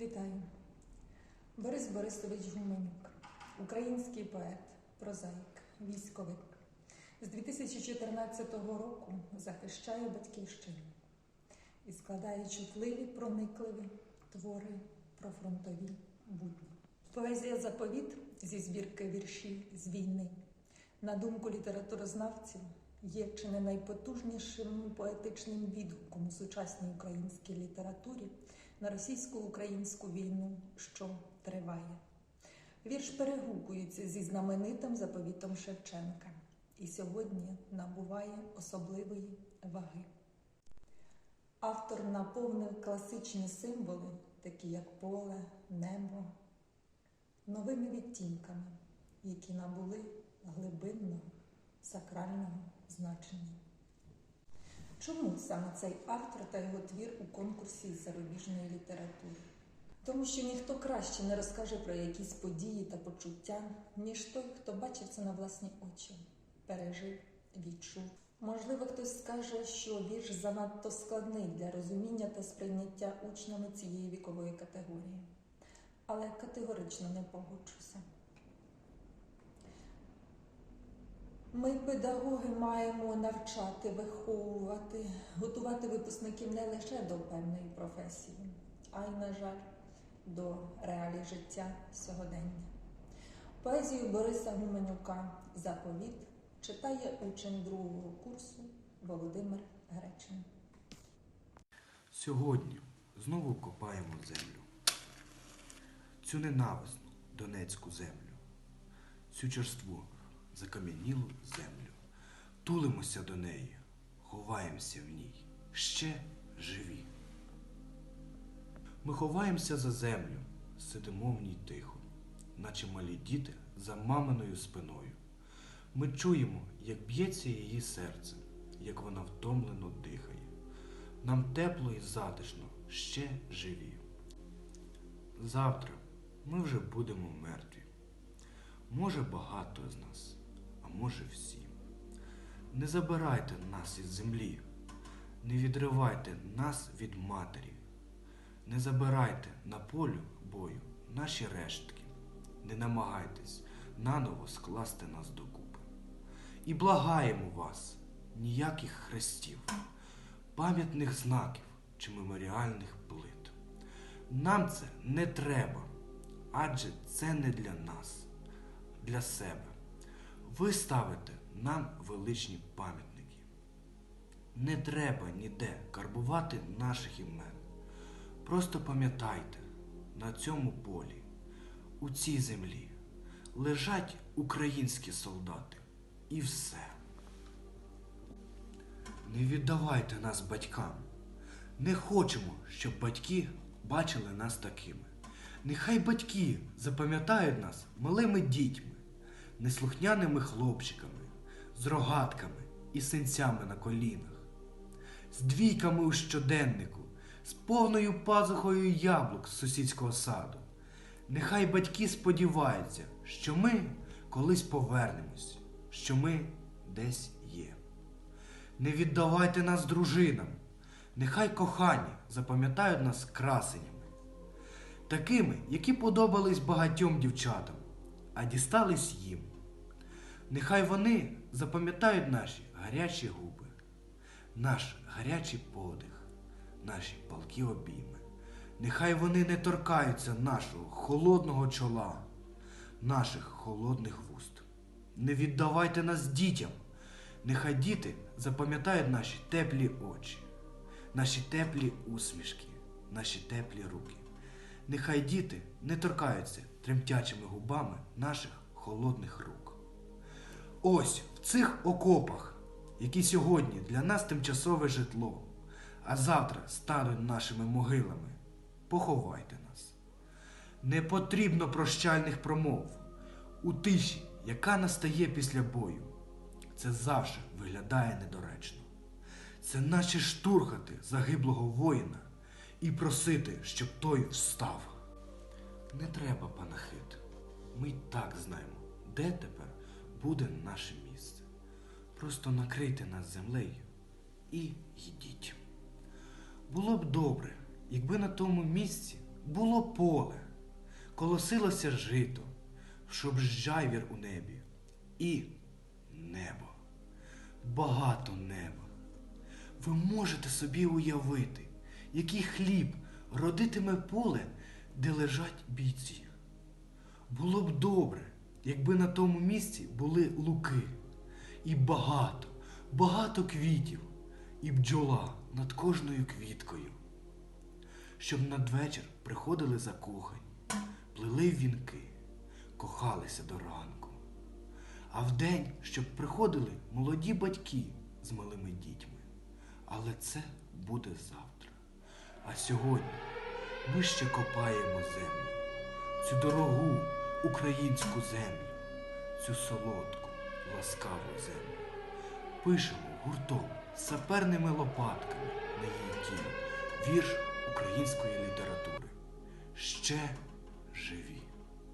Вітаю. Борис Борисович Гуменюк, український поет, прозаїк, військовик. З 2014 року захищає батьківщину і складає чутливі, проникливі твори про фронтові будні. Поезія Заповіт зі збірки віршів з війни, на думку літературознавців, є чи не найпотужнішим поетичним відгуком у сучасній українській літературі на російсько-українську війну, що триває. Вірш перегукується зі знаменитим заповітом Шевченка і сьогодні набуває особливої ваги. Автор наповнив класичні символи, такі як поле, небо, новими відтінками, які набули глибинного сакрального значення. Чому саме цей автор та його твір у конкурсі зарубіжної літератури? Тому що ніхто краще не розкаже про якісь події та почуття, ніж той, хто бачив це на власні очі, пережив, відчув. Можливо, хтось скаже, що вірш занадто складний для розуміння та сприйняття учнями цієї вікової категорії. Але категорично не погоджуся. Ми, педагоги, маємо навчати, виховувати, готувати випускників не лише до певної професії, а й, на жаль, до реалій життя сьогодення. Поезію Бориса Гуменюка Заповіт читає учень другого курсу Володимир Гречин. Сьогодні знову копаємо землю. Цю ненависну Донецьку землю, цю черству закам'янілу землю. Тулимося до неї, ховаємося в ній, ще живі. Ми ховаємося за землю, сидимо в ній тихо, наче малі діти за маминою спиною. Ми чуємо, як б'ється її серце, як вона втомлено дихає. Нам тепло і затишно, ще живі. Завтра ми вже будемо мертві. Може, багато з нас, а може всі. Не забирайте нас із землі, не відривайте нас від матері, не забирайте на полю бою наші рештки, не намагайтесь наново скласти нас докупи. І благаємо вас ніяких хрестів пам'ятних знаків чи меморіальних плит. Нам це не треба, адже це не для нас, для себе. Ви ставите нам величні пам'ятники. Не треба ніде карбувати наших імен. Просто пам'ятайте, на цьому полі, у цій землі, лежать українські солдати. І все. Не віддавайте нас батькам. Не хочемо, щоб батьки бачили нас такими. Нехай батьки запам'ятають нас малими дітьми, неслухняними хлопчиками, з рогатками і синцями на колінах, з двійками у щоденнику, з повною пазухою яблук з сусідського саду. Нехай батьки сподіваються, що ми колись повернемось, що ми десь є. Не віддавайте нас дружинам, нехай кохані запам'ятають нас красенями, такими, які подобались багатьом дівчатам, а дістались їм. Нехай вони запам'ятають наші гарячі губи, наш гарячий подих, наші палкі обійми. Нехай вони не торкаються нашого холодного чола, наших холодних вуст. Не віддавайте нас дітям. Нехай діти запам'ятають наші теплі очі, наші теплі усмішки, наші теплі руки. Нехай діти не торкаються тремтячими губами наших холодних рук. Ось в цих окопах, які сьогодні для нас тимчасове житло, а завтра стануть нашими могилами, поховайте нас. Не потрібно прощальних промов у тиші, яка настає після бою. Це завжди виглядає недоречно. Це наче штурхати загиблого воїна і просити, щоб той встав. Не треба панахид. Ми й так знаємо, де тепер буде наше місце. Просто накрийте нас землею і йдіть. Було б добре, якби на тому місці було поле, колосилося жито, щоб жайвір у небі, і небо, багато неба. Ви можете собі уявити, який хліб родитиме поле, де лежать бійці. Було б добре, якби на тому місці були луки, і багато, багато квітів, і бджола над кожною квіткою. Щоб надвечір приходили закохані, плели вінки, кохалися до ранку. А вдень, щоб приходили молоді батьки з малими дітьми. Але це буде завтра. А сьогодні ми ще копаємо землю, цю дорогу українську землю, цю солодку, ласкаву землю. Пишемо гуртом саперними лопатками на її тіло вірш української літератури. Ще живі.